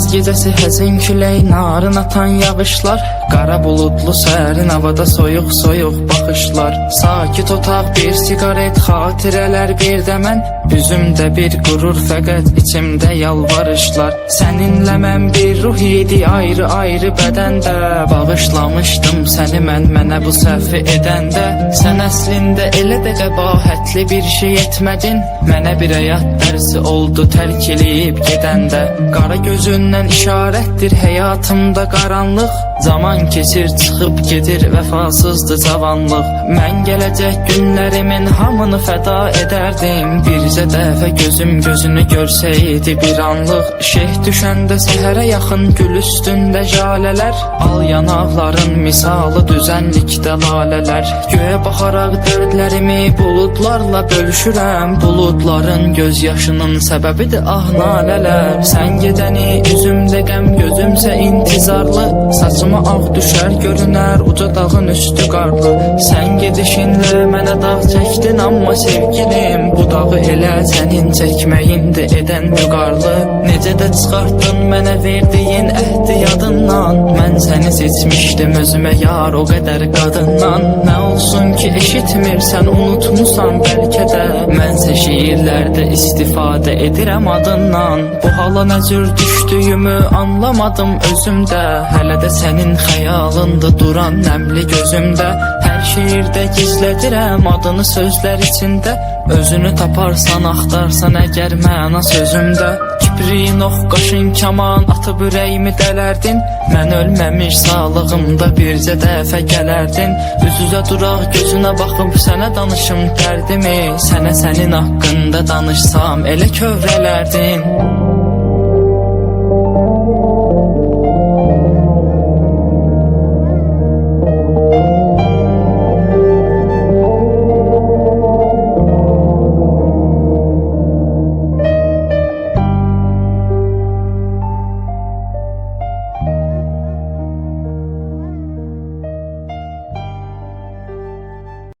Payız gecesi həzin külək narın atan yağışlar. Qara buludlu sərin havada soyuq soyuq baxışlar. Sakit otaq bir sigaret xatirələr bir də mən. Üzümdə bir qürur fəqət içimdə yalvarışlar. Səninlə mən bir ruh idi ayrı ayrı bədəndə. Bağışlamışdım səni mən mənə bu səhvi edəndə. Sən əslində elə də qəbahətli bir şey etmədin. Mənə bir həyat dərsi oldu tərk eləyib gedəndə. Qara gözündən işarətdir həyatımda qaranlıq Zaman keçir çıxıb gedir vəfasızdır cavanlıq Mən gələcək günlərimin hamını fəda edərdim Bircə dəfə gözüm gözünü görsəydi bir anlıq Şeyh düşəndə səhərə yaxın gül üstündə jalələr Al yanaqların misalı düzənlikdə lalələr Göyə baxaraq dərdlərimi buludlarla bölüşürəm Buludların göz yaşının səbəbidir ah nalələr Sən gedəni üzümdə qəm gözümsə intizarlı. Saçıma ağ düşər görünər uca dağın üstü qarlı Sən gedişinlə mənə dağ çəkdin amma sevgilim Bu dağı elə sənin çəkməyindir edən vüqarlı. Necə də çıxartdın mənə verdiyin əhdi yadından Mən səni seçmişdim özümə yar o qədər qadından Nə olsun ki eşitmirsən unutmusan bəlkə də Mənsə şiirlərdə istifadə edirəm adından. Bu hala nə cür düşdüyümü anlamadım özümdə Hələ də sənin xəyalında duran nəmli gözümdə Hər şiirdə gizlədirəm adını sözlər içində Özünü taparsan, axtarsan əgər məna sözümdə. Kiprin, ox, qaşın, kaman atıb ürəyimi dələrdin Mən ölməmiş sağlığımda bircə dəfə gələrdin Üz-üzə duraq gözünə baxıb sənə danışım dərdimi. Sənə sənin haqqında danışsam elə kövrələrdin